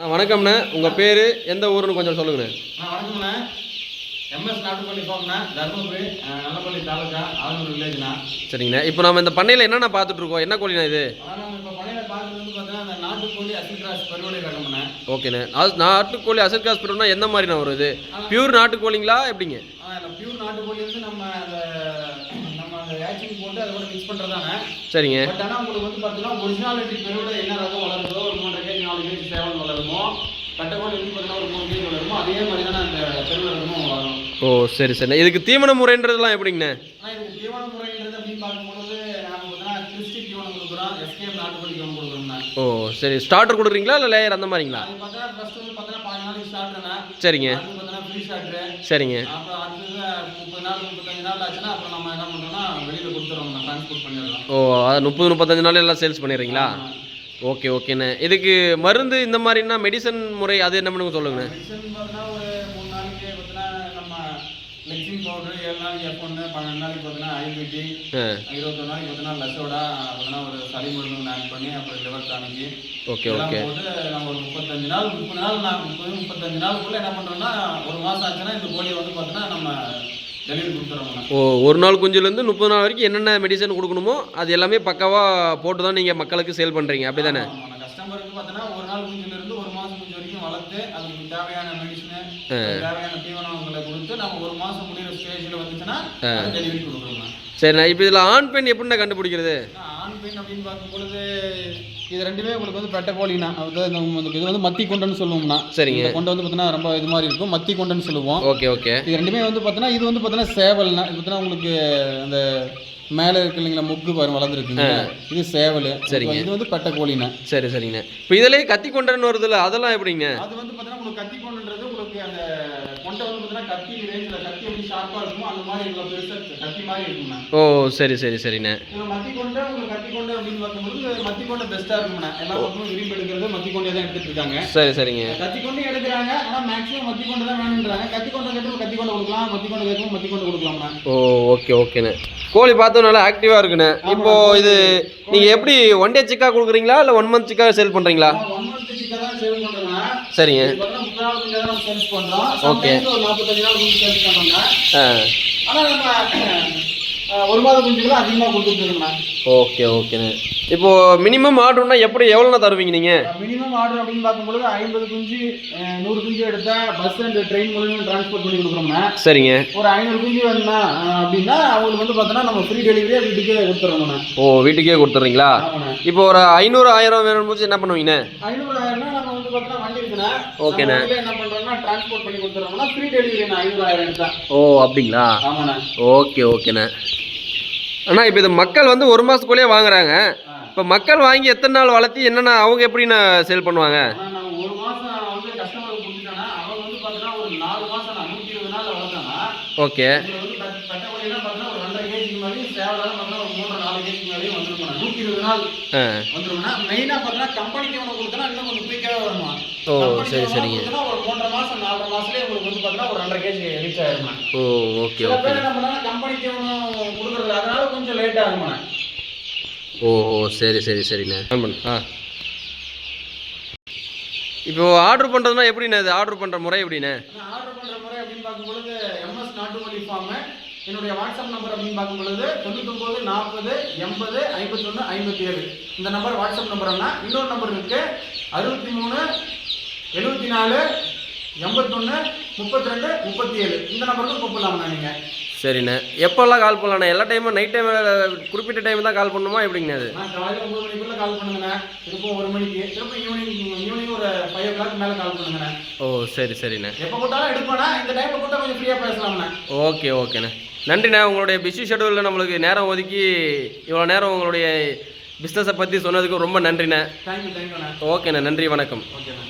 வணக்கம்ண்ணே. உங்கள் பேர் எந்த ஊருன்னு கொஞ்சம் சொல்லுங்கண்ணே. வணக்கம்ண்ணா. எம்எஸ் நாட்டுப்பள்ளி ஃபார்ம்ண்ணா தருமபுரி நல்லப்பள்ளி தாலுக்கா ஆலூர் வில்லேஜ்ண்ணா சரிங்கண்ணே. இப்போ நம்ம இந்த பண்ணையில் என்னென்ன பார்த்துட்டு இருக்கோம்? என்ன கோழிண்ணா இது? இப்போ பழைய பார்க்குறது பார்த்தீங்கன்னா அந்த நாட்டுக்கோழி அசில் கிராஸ் பருவலை ரகம்ண்ணா ஓகேண்ணே. அது நாட்டுக்கோழி காசு பிறகுனா எந்த மாதிரிண்ணா வரும் இது? பியூர் நாட்டுக்கோழிங்களா எப்படிங்க? பியூர் நாட்டுக்கோழி வந்து நம்ம அந்த நம்ம அந்த வேக்சின் போட்டு அதை கூட மிக்ஸ் பண்ணுறதானே சரிங்க. பட் ஆனால் உங்களுக்கு வந்து பார்த்தீங்கன்னா ஒரிஜினாலிட்டி பெருவிட என்ன ரகம் வளருதோ ஒரு மூன்றரை கேஜி நாலு கேஜி சேவல் வளருமோ கட்டைக்கோழி வந்து பார்த்தீங்கன்னா ஒரு மூணு கேஜி வளருமோ அதே மாதிரி தானே அந்த பெருவிட ரகமும் வளரும் ஓ சரி சரிண்ணே இதுக்கு தீவன முறைன்றதுலாம் எப்படிங்கண்ணே? ஆனால் இதுக்கு தீவன முறைன்றது அப்படின்னு பார்க்கும்போது நம்ம பார்த்தீங்கன்னா கிறிஸ்டி தீவனம் கொடுக்குறோம் எஸ்கேஎம் நாட்டுக்கோழி தீவனம் கொடுக்குறோம்ண்ணா ஓ சரி. ஸ்டார்டர் கொடுக்குறீங்களா இல்லை லேயர் அந்த மாதிரிங்களா? அது பார்த்தா ஃபர்ஸ்ட் வந்து பார்த்தா பாஞ்சு நாளைக்கு ஸ்டார்ட்னா சரிங்க. அது பார்த்தா ஃப்ரீ ஸ்டார்ட்ரு சரிங்க. அப்புறம் அடுத்தது முப்பது நாள் முப்பத்தஞ்சு நாள் ஆச்சுன்னா அப்புறம் நம்ம என்ன பண்ணுறோம்னா வெளியில் கொடுத்துறோம் நம்ம ட்ரான்ஸ்போர்ட் பண்ணிடுறோம் ஓ அது முப்பது முப்பத்தஞ்சு நாள் எல்லாம் சேல்ஸ் பண்ணிடுறீங்களா? ஓகே ஓகேண்ணே. இதுக்கு மருந்து இந்த மாதிரின்னா மெடிசன் முறை அது என்ன பண்ணுங்க சொல்லுங்கண்ணே. மெடிசன் ஒரு மூணு நாளைக்கு பார்த்தீங்கன்னா நம்ம லெக்சின் பவுடர் ஏழு நாளைக்கு பன்னெண்டு நாளைக்கு பார்த்தீங்கன்னா ஐபிடி இருபத்தொரு நாளைக்கு பார்த்தீங்கன்னா லெஸோடா பார்த்தீங்கன்னா ஒரு சளி மருந்து ஆட் பண்ணி அப்புறம் லிவர் டானிக்கு ஓகே ஓகே. நம்ம ஒரு முப்பத்தஞ்சு நாள் முப்பது நாள் நான் முப்பது முப்பத்தஞ்சு நாளுக்குள்ள என்ன பண்றோம்னா ஒரு மாசம் ஆச்சுன்னா இந்த கோழியை வந்து பார்த்தீங்கன்னா நம்ம ஓ ஒரு நாள் குஞ்சுலேருந்து முப்பது நாள் வரைக்கும் என்னென்ன மெடிசன் கொடுக்கணுமோ அது எல்லாமே பக்காவாக போட்டு தான் நீங்கள் மக்களுக்கு சேல் பண்ணுறீங்க அப்படி தானே கஸ்டமருக்கு பார்த்தீங்கன்னா ஒரு நாள் மாசம் குஞ்சு வரைக்கும் வளர்த்து அதுக்கு தேவையான மெடிசனு தேவையான தீவனங்களை கொடுத்து நம்ம ஒரு மாசம் முடியிற ஸ்டேஜில் வந்துச்சுன்னா டெலிவரி கொடுக்குறோம் சரிண்ணா இப்போ இதில் ஆண் பெண் எப்படிண்ணா கண்டுபிடிக்கிறது? ஆண் பெண் அப்படின்னு பார்க்கும் பொழுது இது ரெண்டுமே உங்களுக்கு வந்து பெட்டை கோழினா இது வந்து மத்தி கொண்டன்னு சொல்லுவோம்னா சரிங்க. கொண்டை வந்து பார்த்தீங்கன்னா ரொம்ப இது மாதிரி இருக்கும். மத்தி கொண்டன்னு சொல்லுவோம். Okay okay. இது ரெண்டுமே வந்து பார்த்தீங்கன்னா இது வந்து பார்த்தீங்கன்னா சேவல்னா இது பார்த்தீங்கன்னா உங்களுக்கு அந்த மேலே இருக்கு இல்லைங்களா முக்கு பாருங்க வளர்ந்துருக்குங்க. இது சேவல். சரிங்க. இது வந்து பெட்டை கோழினா சரி சரிங்கண்ணே இப்போ இதுலேயே கத்தி கொண்டன்னு வருதுல்ல அதெல்லாம் எப்படிங்க? அது வந்து பார்த்தீங்கன்னா உங்களுக்கு கத்தி கொண்டுன்றது உங்களுக்கு அந்த கொண்டை வந்து பார்த்தீங்கன்னா கத்தி ரேஞ்சில் கத்தி எப்படி ஷார்ப்பாக இருக்குமோ அந்த மாதிரி இவ்வளோ பெருசாக கத்தி மாதிரி இருக்கும்ண்ணா. ஓ சரி சரி சரிண்ணே. இதில் மத்தி கொண்டை உங்களுக்கு கத்தி கொண்டை அப்படின்னு பார்க்கும்போது மத்தி கொண்டை பெஸ்ட்டாக இருக்கும்ண்ணா. எல்லா பக்கமும் விரும்பி எடுக்கிறது மத்தி கொண்டே தான் எடுத்துட்டு இருக்காங்க. சரி சரிங்க. கத்தி கொண்டு எடுக்கிறாங்க ஆனால் மேக்ஸிமம் மத்தி கொண்டு தான் வேணுன்றாங்க கத்தி கொண்டை கேட்டு கத்தி கொண்டை கொடுக்கலாம் மத்தி கொண்டை கேட்கும் மத்தி கொண்டை கொடுக்கலாம்ண்ணா. ஓ ஓகே ஓகேண்ணே கோழி பார்த்தோம் நல்லா ஆக்டிவாக இருக்குண்ணே. இப்போ இது நீங்கள் எப்படி ஒன் டே சிக்கா கொடுக்குறீங்களா? இல்லை ஒன் மந்த் சிக்கா சேல் பண்ணுறீங்களா ஒன் மந்த் சிக்கன் தான் சேல் பண்ணுறோம்னா சரிங்க. ஆ. ஆனால் நம்ம ஒரு மாத குஞ்சுகளும் அதிகமாக கொடுத்துட்டு இருக்கோம்ண்ணா ஓகே ஓகேண்ணே. இப்போது மினிமம் ஆர்டர்னா எப்படி எவ்வளோண்ணா தருவீங்க நீங்கள் மினிமம் ஆர்டர் அப்படின்னு பார்க்கும்பொழுது ஐம்பது குஞ்சு நூறு குஞ்சு எடுத்தா பஸ் அண்ட் ட்ரெயின் மூலியமாக டிரான்ஸ்போர்ட் பண்ணி கொடுக்குறோம்னா சரிங்க. ஒரு ஐநூறு குஞ்சு வேணும்னா அஹ், அப்படின்னா அவங்களுக்கு வந்து பார்த்தோன்னா நம்ம ஃப்ரீ டெலிவரியே வீட்டுக்கே கொடுத்துறோம்ண்ணா ஓ வீட்டுக்கே கொடுத்துட்றீங்களா ஆமாண்ணா. இப்போ ஒரு ஐநூறு ஆயிரம் வேணும் போது என்ன பண்ணுவீங்கண்ணே ஐநூறு ஆயிரம்னா நம்ம வந்து பார்த்தோன்னா வண்டி இருக்குண்ணா. ஓகேண்ணா. என்ன பண்ணுறோம்னா டிரான்ஸ்போர்ட் பண்ணி கொடுத்துறோம்னா ஃப்ரீ டெலிவரி ஐநூறு ஆயிரம் எடுத்தா. ஓ அப்படிங்களா? ஆமாண்ணா. ஓகே ஓகேண்ணே. அண்ணா இப்போ இது மக்கள் வந்து ஒரு மாதத்துக்குள்ளேயே வாங்குறாங்க. இப்போ மக்கள் வாங்கி எத்தனை நாள் வளர்த்தி என்னென்ன அவங்க எப்படிண்ணா சேல் பண்ணுவாங்க? ஒரு மாசம் வந்து கஸ்டமருக்கு கொடுத்துட்டோம்னா அவங்க வந்து பார்த்தீங்கன்னா ஒரு நாலு மாசம் நான் நூற்றி இருபது நாள் வளர்த்தானா? ஓகே. ஓ, சரி, சரிங்க. ஓ ஓகே ஓகே. கொடுக்குறது அதனால கொஞ்சம் லேட் ஆகுமா ஓ ஓ சரி சரி சரிண்ணே. ஆன் பண்ணு ஆ. இப்போ ஆர்டர் பண்ணுறதுனா எப்படிண்ணே இது? ஆர்டர் பண்ணுற முறை எப்படிண்ணே? நான் ஆர்டர் பண்ணுற முறை அப்படின்னு பார்க்கும்பொழுது எம்எஸ் நாட்டுக்கோழி ஃபார்மு என்னுடைய வாட்ஸ்அப் நம்பர் அப்படின்னு பார்க்கும்பொழுது தொண்ணூத்தொம்பது நாற்பது எண்பது ஐம்பத்தொன்று ஐம்பத்தி ஏழு இந்த நம்பர் வாட்ஸ்அப் நம்பர்னா இன்னொரு நம்பர் இருக்கு. அறுபத்தி மூணு எழுபத்தி நாலு எண்பத்தொன்று முப்பத்தி ரெண்டு முப்பத்தி ஏழு இந்த நம்பருக்கு கூப்பிடலாம்ண்ணா நீங்கள் சரிண்ணே. எப்போல்லாம் கால் பண்ணலாண்ணே? எல்லா டைமும் நைட் டைம் குறிப்பிட்ட டைம் தான் கால் பண்ணணுமா எப்படிங்கண்ணே அது? நான் காலையில் ஒம்பது மணிக்குள்ளே கால் பண்ணுங்கண்ணே திருப்பம் ஒரு மணிக்கு. திரும்ப ஈவினிங் ஈவினிங் ஒரு ஃபைவ் ஓ கிளாக் மேலே கால் பண்ணுங்கண்ணே ஓ சரி சரிண்ணே. எப்போ கூட்டாலும் எடுப்பேண்ணா. இந்த டைமில் கூட்டா கொஞ்சம் ஃப்ரீயாக பேசலாம்ண்ணே. ஓகே ஓகேண்ணே. நன்றிண்ணே. உங்களுடைய பிஸி ஷெடியூலில் நம்மளுக்கு நேரம் ஒதுக்கி இவ்வளோ நேரம் உங்களுடைய பிஸ்னஸை பற்றி சொன்னதுக்கு ரொம்ப நன்றிண்ணே. தேங்க்யூ தேங்க்யூண்ணே ஓகேண்ணே. நன்றி வணக்கம். ஓகேண்ணே.